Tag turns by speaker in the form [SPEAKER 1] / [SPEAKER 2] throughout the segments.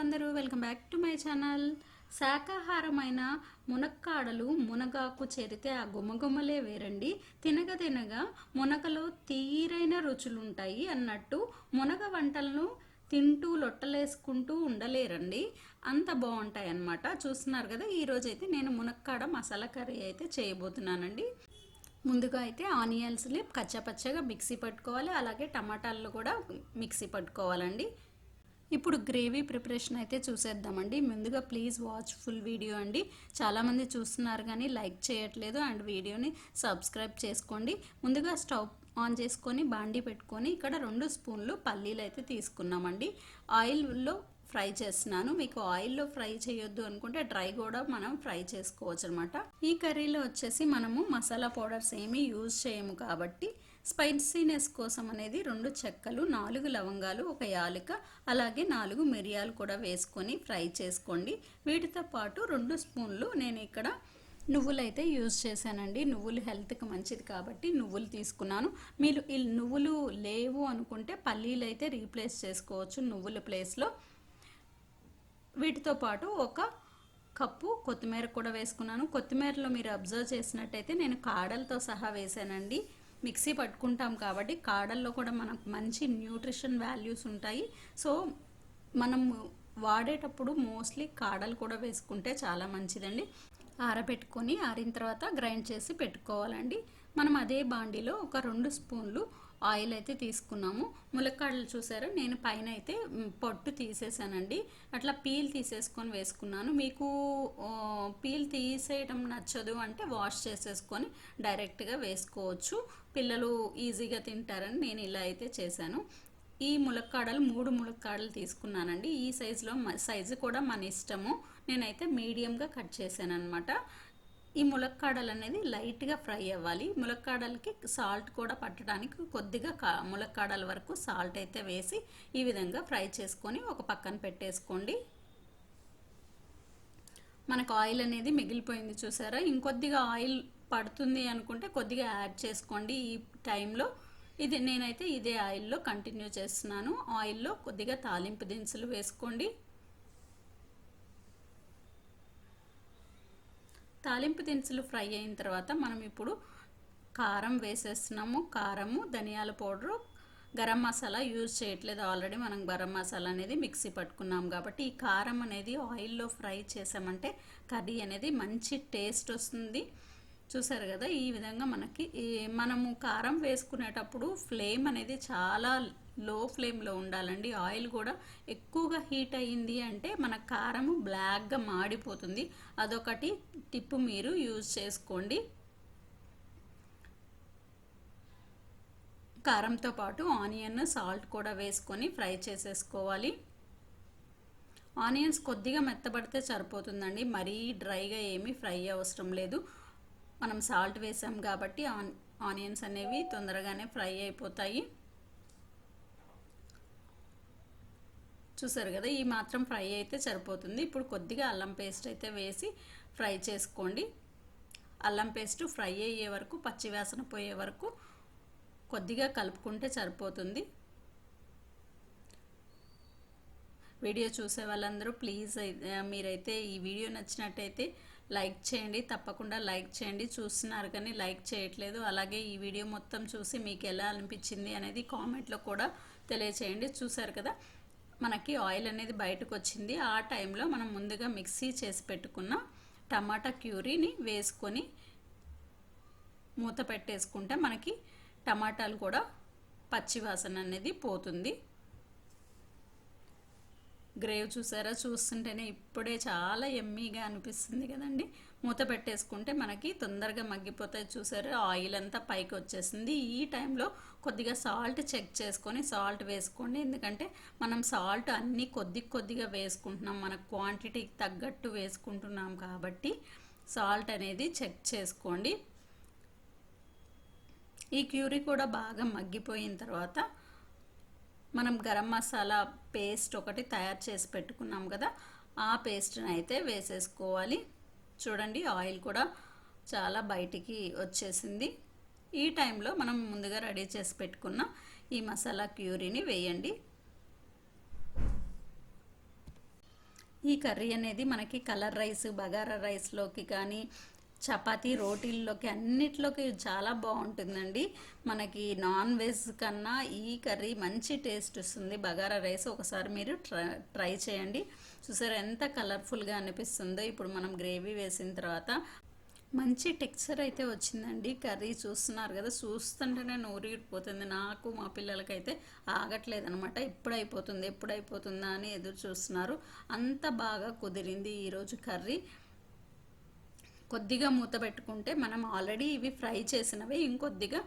[SPEAKER 1] అందరూ welcome back to my channel. శాకాహారమైన మునక్కాడలు మునగాకు చేరితే ఆ గుమగుమలే వేరండి. తినగ తినగా మునగలో తీరైన రుచులు ఉంటాయి అన్నట్టు మునగ వంటలను తింటూ లొట్టలేసుకుంటూ ఉండలేరండి. అంత బాగుంటాయి అన్నమాట చూస్తున్నారు కదా ఈరోజు అయితే నేను మునక్కాడ మసాలా కర్రీ అయితే చేయబోతున్నానండి. ముందుగా అయితే ఆనియన్స్ని కచ్చపచ్చగా మిక్సీ పట్టుకోవాలి. అలాగే టమాటాలు కూడా మిక్సీ పట్టుకోవాలండి. ఇప్పుడు గ్రేవీ ప్రిపరేషన్ అయితే చూసేద్దామండి. ముందుగా ప్లీజ్ వాచ్ ఫుల్ వీడియో అండి. చాలామంది చూస్తున్నారు కానీ లైక్ చేయట్లేదు అండ్ వీడియోని సబ్స్క్రైబ్ చేసుకోండి. ముందుగా స్టవ్ ఆన్ చేసుకొని బాండి పెట్టుకొని ఇక్కడ రెండు స్పూన్లు పల్లీలు అయితే తీసుకున్నామండి. ఆయిల్లో ఫ్రై చేస్తున్నాను. మీకు ఆయిల్లో ఫ్రై చేయొద్దు అనుకుంటే డ్రై కూడా మనం ఫ్రై చేసుకోవచ్చు అనమాట ఈ కర్రీలో వచ్చేసి మనము మసాలా పౌడర్స్ ఏమీ యూజ్ చేయము కాబట్టి స్పైసీనెస్ కోసం అనేది రెండు చెక్కలు నాలుగు లవంగాలు ఒక యాలిక అలాగే నాలుగు మిరియాలు కూడా వేసుకొని ఫ్రై చేసుకోండి. వీటితో పాటు రెండు స్పూన్లు నేను ఇక్కడ నువ్వులు అయితే యూజ్ చేశానండి. నువ్వులు హెల్త్కి మంచిది కాబట్టి నువ్వులు తీసుకున్నాను. మీరు ఈ నువ్వులు లేవు అనుకుంటే పల్లీలు అయితే రీప్లేస్ చేసుకోవచ్చు నువ్వుల ప్లేస్లో. వీటితో పాటు ఒక కప్పు కొత్తిమీర కూడా వేసుకున్నాను. కొత్తిమీరలో మీరు అబ్జర్వ్ చేసినట్టయితే నేను కాడలతో సహా వేసానండి మిక్సీ పట్టుకుంటాం కాబట్టి కాడల్లో కూడా మనకు మంచి న్యూట్రిషన్ వాల్యూస్ ఉంటాయి. సో మనం వాడేటప్పుడు మోస్ట్లీ కాడలు కూడా వేసుకుంటే చాలా మంచిదండి. ఆరబెట్టుకొని ఆరిన తర్వాత గ్రైండ్ చేసి పెట్టుకోవాలండి. మనం అదే బాండీలో ఒక రెండు స్పూన్లు ఆయిల్ అయితే తీసుకున్నాము. ములక్కాడలు చూసారు? నేను పైన అయితే పొట్టు తీసేసానండి. అట్లా పీల్ తీసేసుకొని వేసుకున్నాను. మీకు పీల్ తీసేయడం నచ్చదు అంటే వాష్ చేసేసుకొని డైరెక్ట్గా వేసుకోవచ్చు. పిల్లలు ఈజీగా తింటారని నేను ఇలా అయితే చేశాను. ఈ ములక్కాడలు మూడు ములక్కాడలు తీసుకున్నానండి. ఈ సైజులో సైజు కూడా మన ఇష్టము. నేనైతే మీడియంగా కట్ చేశాను అనమాట ఈ ములక్కాడలు అనేది లైట్గా ఫ్రై అవ్వాలి. ములక్కాడలకి సాల్ట్ కూడా పట్టడానికి కొద్దిగా కా ములక్కాడల వరకు సాల్ట్ అయితే వేసి ఈ విధంగా ఫ్రై చేసుకొని ఒక పక్కన పెట్టేసుకోండి. మనకు ఆయిల్ అనేది మిగిలిపోయింది చూసారా? ఇంకొద్దిగా ఆయిల్ పడుతుంది అనుకుంటే కొద్దిగా యాడ్ చేసుకోండి ఈ టైంలో. ఇది నేనైతే ఇదే ఆయిల్లో కంటిన్యూ చేస్తున్నాను. ఆయిల్లో కొద్దిగా తాలింపు దినుసులు వేసుకోండి. తాలింపు దినుసులు ఫ్రై అయిన తర్వాత మనం ఇప్పుడు కారం వేసేస్తున్నాము. కారము ధనియాల పౌడరు గరం మసాలా యూజ్ చేయట్లేదు. ఆల్రెడీ మనం గరం మసాలా అనేది మిక్సీ పట్టుకున్నాం కాబట్టి ఈ కారం అనేది ఆయిల్లో ఫ్రై చేసామంటే కర్రీ అనేది మంచి టేస్ట్ వస్తుంది. చూసారు కదా ఈ విధంగా మనకి మనము కారం వేసుకునేటప్పుడు ఫ్లేమ్ అనేది చాలా లో ఫ్లేమ్లో ఉండాలండి. ఆయిల్ కూడా ఎక్కువగా హీట్ అయ్యింది అంటే మన కారము బ్లాక్గా మాడిపోతుంది. అదొకటి టిప్ మీరు యూజ్ చేసుకోండి. కారంతో పాటు ఆనియన్ సాల్ట్ కూడా వేసుకొని ఫ్రై చేసేసుకోవాలి. ఆనియన్స్ కొద్దిగా మెత్తబడితే సరిపోతుందండి. మరీ డ్రైగా ఏమీ ఫ్రై అవసరం లేదు. మనం సాల్ట్ వేసాం కాబట్టి ఆన్ ఆనియన్స్ అనేవి తొందరగానే ఫ్రై అయిపోతాయి. చూసారు కదా ఈ మాత్రం ఫ్రై అయితే సరిపోతుంది. ఇప్పుడు కొద్దిగా అల్లం పేస్ట్ అయితే వేసి ఫ్రై చేసుకోండి. అల్లం పేస్ట్ ఫ్రై అయ్యే వరకు పచ్చివాసన పోయే వరకు కొద్దిగా కలుపుకుంటే సరిపోతుంది. వీడియో చూసే వాళ్ళందరూ ప్లీజ్ మీరైతే ఈ వీడియో నచ్చినట్టయితే లైక్ చేయండి తప్పకుండా లైక్ చేయండి. చూస్తున్నారు కానీ లైక్ చేయట్లేదు. అలాగే ఈ వీడియో మొత్తం చూసి మీకు ఎలా అనిపించింది అనేది కామెంట్లో కూడా తెలియచేయండి. చూసారు కదా మనకి ఆయిల్ అనేది బయటకు వచ్చింది. ఆ టైంలో మనం ముందుగా మిక్సీ చేసి పెట్టుకున్న టమాటా క్యూరీని వేసుకొని మూత పెట్టేసుకుంటే మనకి టమాటాలు కూడా పచ్చివాసన అనేది పోతుంది. గ్రేవ్ చూసారా? చూస్తుంటేనే ఇప్పుడే చాలా ఎమ్మీగా అనిపిస్తుంది కదండి. మూత పెట్టేసుకుంటే మనకి తొందరగా మగ్గిపోతాయి. చూసారు? ఆయిల్ అంతా పైకి వచ్చేసింది. ఈ టైంలో కొద్దిగా సాల్ట్ చెక్ చేసుకొని సాల్ట్ వేసుకోండి. ఎందుకంటే మనం సాల్ట్ అన్నీ కొద్ది కొద్దిగా వేసుకుంటున్నాం. మన క్వాంటిటీకి తగ్గట్టు వేసుకుంటున్నాం కాబట్టి సాల్ట్ అనేది చెక్ చేసుకోండి. ఈ క్యూరీ కూడా బాగా మగ్గిపోయిన తర్వాత మనం గరం మసాలా పేస్ట్ ఒకటి తయారు చేసి పెట్టుకున్నాం కదా ఆ పేస్ట్ని అయితే వేసేసుకోవాలి. చూడండి ఆయిల్ కూడా చాలా బయటికి వచ్చేసింది. ఈ టైంలో మనం ముందుగా రెడీ చేసి పెట్టుకున్న ఈ మసాలా క్యూరీని వేయండి. ఈ కర్రీ అనేది మనకి కలర్ రైస్ బగారా రైస్లోకి కానీ చపాతీ రోటీల్లోకి అన్నిట్లోకి చాలా బాగుంటుందండి. మనకి నాన్ వెజ్ కన్నా ఈ కర్రీ మంచి టేస్ట్ వస్తుంది. బగారా రైస్ ఒకసారి మీరు ట్రై ట్రై చేయండి. చూసారు ఎంత కలర్ఫుల్గా అనిపిస్తుందో. ఇప్పుడు మనం గ్రేవీ వేసిన తర్వాత మంచి టెక్స్చర్ అయితే వచ్చిందండి. కర్రీ చూస్తున్నారు కదా చూస్తుంటేనే నోరిగిపోతుంది నాకు మా పిల్లలకైతే ఆగట్లేదు అనమాట ఎప్పుడు అయిపోతుంది ఎప్పుడు అయిపోతుందా అని ఎదురు చూస్తున్నారు. అంత బాగా కుదిరింది ఈరోజు కర్రీ. కొద్దిగా మూత పెట్టుకుంటే మనం ఆల్రెడీ ఇవి ఫ్రై చేసినవి ఇంకొద్దిగా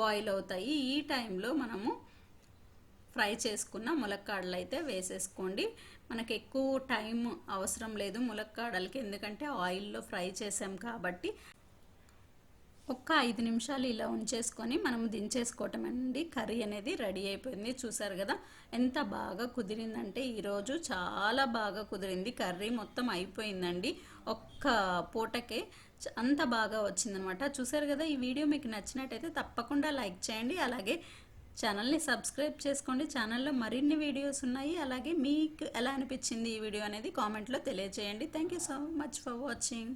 [SPEAKER 1] బాయిల్ అవుతాయి. ఈ టైంలో మనము ఫ్రై చేసుకున్న ములక్కాడలు అయితే వేసేసుకోండి. మనకు ఎక్కువ టైం అవసరం లేదు ములక్కాడలకి ఎందుకంటే ఆయిల్లో ఫ్రై చేసాం కాబట్టి ఒక్క ఐదు నిమిషాలు ఇలా ఉంచేసుకొని మనం దించేసుకోవటం అండి కర్రీ అనేది రెడీ అయిపోయింది. చూసారు కదా? ఎంత బాగా కుదిరిందంటే ఈరోజు చాలా బాగా కుదిరింది. కర్రీ మొత్తం అయిపోయిందండి. ఒక్క పూటకే అంత బాగా వచ్చిందనమాట. చూసారు కదా? ఈ వీడియో మీకు నచ్చినట్టయితే తప్పకుండా లైక్ చేయండి. అలాగే ఛానల్ని సబ్స్క్రైబ్ చేసుకోండి. ఛానల్లో మరిన్ని వీడియోస్ ఉన్నాయి. అలాగే మీకు ఎలా అనిపించింది ఈ వీడియో అనేది కామెంట్లో తెలియజేయండి thank you so much for watching.